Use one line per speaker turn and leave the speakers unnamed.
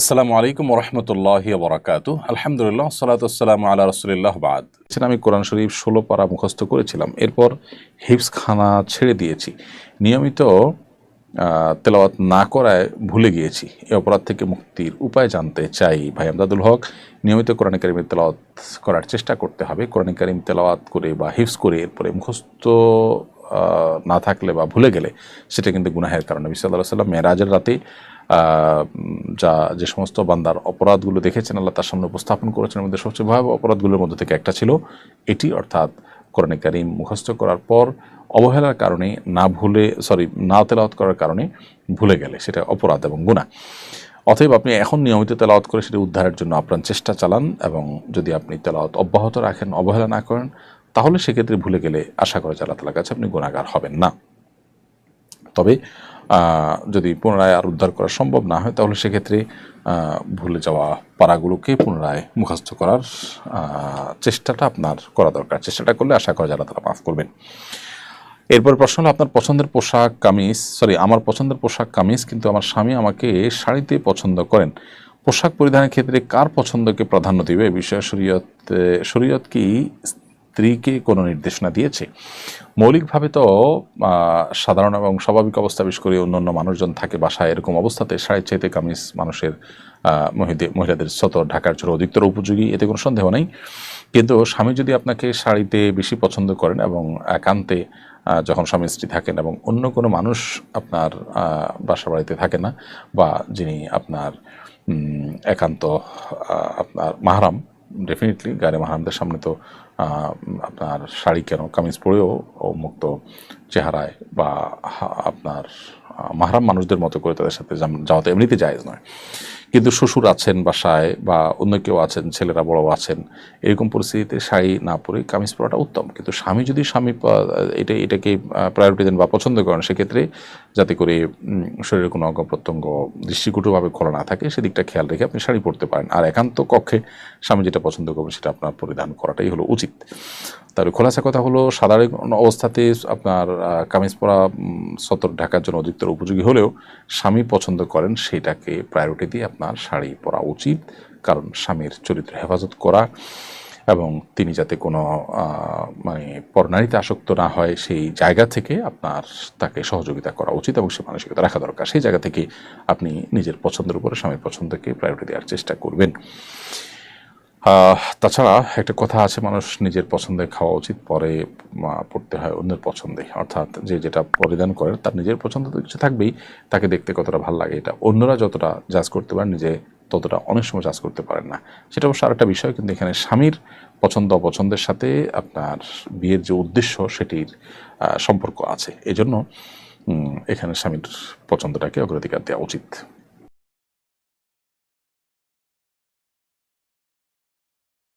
আসসালামু আলাইকুম রহমতুল্লাহ বরাকাতু আলহামদুলিল্লাহ সালাতাম আল্লাহ রসুলিল্লাহ বাদ। আমি কোরআন শরীফ ষোলো পারা মুখস্থ করেছিলাম। এরপর হিপস খানা ছেড়ে দিয়েছি। নিয়মিত তেলাওয়াত না করায় ভুলে গিয়েছি। এই অপরাধ থেকে মুক্তির উপায় জানতে চাই। ভাই আমদাদুল হক, নিয়মিত কোরআন কারিমের তেলাওয়াত করার চেষ্টা করতে হবে। কোরআন কারিম তেলাওয়াত করে বা হিপস করে এরপরে মুখস্থ না থাকলে বা ভুলে গেলে সেটা কিন্তু গুনাহের কারণে। বিসাল্লাহ সাল্লাম মেরাজের রাতে যা যে সমস্ত বান্দার অপরাধগুলো দেখেছেন, আল্লাহ তার সামনে উপস্থাপন করেছেন মধ্যে সবচেয়ে ভয়াবহ অপরাধগুলোর মধ্যে থেকে একটা ছিল এটি, অর্থাৎ কোরআনে কারিম মুখস্থ করার পর অবহেলার কারণে না ভুলে সরি না তেলাওয়াত করার কারণে ভুলে গেলে, সেটা অপরাধ এবং গুণা অতএব আপনি এখন নিয়মিত তেলাওয়াত করে সেটি উদ্ধারের জন্য আপনার চেষ্টা চালান এবং যদি আপনি তেলাওয়াত অব্যাহত রাখেন, অবহেলা না করেন, তাহলে সেক্ষেত্রে ভুলে গেলে আশা করা যায় আল্লাহ তালার কাছে আপনি গুণাগার হবেন না। তবে যদি পুনরায় আর উদ্ধার করা সম্ভব না হয়, তাহলে সেক্ষেত্রে ভুলে যাওয়া পাড়াগুলোকে পুনরায় মুখস্থ করার চেষ্টাটা আপনার করা দরকার। চেষ্টাটা করলে আশা করা যারা তারা মাফ করবেন। এরপর প্রশ্ন হলো আপনার পছন্দের পোশাক, কামিজ সরি আমার পছন্দের পোশাক, কামিজ, কিন্তু আমার স্বামী আমাকে শাড়িতে পছন্দ করেন। পোশাক পরিধানের ক্ষেত্রে কার পছন্দকে প্রাধান্য দিবে? এ বিষয়ে শরীয়ত শরীয়ত কি স্ত্রীকে কোনো নির্দেশনা দিয়েছে। মৌলিকভাবে তো সাধারণ এবং স্বাভাবিক অবস্থা বিশেষ করে অন্যান্য মানুষজন থাকে বাসায় এরকম অবস্থাতে শাড়ির চাইতে কামিজ মানুষের মহিলাদের সতর ঢাকার জন্য অধিকতর উপযোগী, এতে কোনো সন্দেহ নেই। কিন্তু স্বামী যদি আপনাকে শাড়িতে বেশি পছন্দ করেন এবং একান্তে যখন স্বামী স্ত্রী থাকেন এবং অন্য কোনো মানুষ আপনার বাসা বাড়িতে থাকে না বা যিনি আপনার একান্ত আপনার মাহারাম ডেফিনেটলি গাড়ি মাহারামদের সামনে তো আপনার শাড়ি কেন? কামিজ পরেও মুক্ত চেহারায় বা আপনার মাহারাম মানুষদের মতো করে তাদের সাথে যাওয়া তো এমনিতে জায়েজ নয়। কিন্তু শ্বশুর আছেন বাসায় বা অন্য কেউ আছেন, ছেলেরা বড় আছেন, এরকম পরিস্থিতিতে শাড়ি না পরে কামিজ পরাটা উত্তম। কিন্তু স্বামী যদি স্বামী এটা, এটাকে প্রায়োরিটি দেন বা পছন্দ করেন, সেক্ষেত্রে যাতে করে শরীরের কোনো অঙ্গ প্রত্যঙ্গ দৃষ্টিকটুভাবে খোলা না থাকে, সেদিকটা খেয়াল রেখে আপনি শাড়ি পরতে পারেন। আর একান্ত কক্ষে স্বামী যেটা পছন্দ করবে সেটা আপনার পরিধান করাটাই হলো উচিত। তবে খোলাসা কথা হলো, সাধারণ অবস্থাতে আপনার কামিজ পরা সতর ঢাকার জন্য অধিকতর উপযোগী হলেও স্বামী পছন্দ করেন, সেটাকে প্রায়োরিটি দিয়ে আপনার শাড়ি পরা উচিত, কারণ স্বামীর চরিত্র হেফাজত করা এবং তিনি যাতে কোনো মানে পরনারীতে আসক্ত না হয়, সেই জায়গা থেকে আপনার তাকে সহযোগিতা করা উচিত এবং সে মানসিকতা রাখা দরকার। সেই জায়গা থেকে আপনি নিজের পছন্দের উপরে স্বামীর পছন্দকে প্রায়োরিটি দেওয়ার চেষ্টা করবেন। তাছাড়া একটা কথা আছে, মানুষ নিজের পছন্দের খাওয়া উচিত, পরে পড়তে হয় অন্যের পছন্দে। অর্থাৎ যে যেটা পরিধান করে, তার নিজের পছন্দ তো কিছু থাকবেই, তাকে দেখতে কতটা ভালো লাগে এটা। অন্যরা যতটা জাজ করতে পারেন, নিজে ততটা অনেক সময় জাজ করতে পারেন না। সেটা অবশ্য আরেকটা বিষয়, কিন্তু এখানে স্বামীর পছন্দ, অপছন্দের সাথে আপনার বিয়ের যে উদ্দেশ্য, সেটির সম্পর্ক আছে। এজন্য এখানে স্বামীর পছন্দটাকে অগ্রাধিকার দেওয়া উচিত।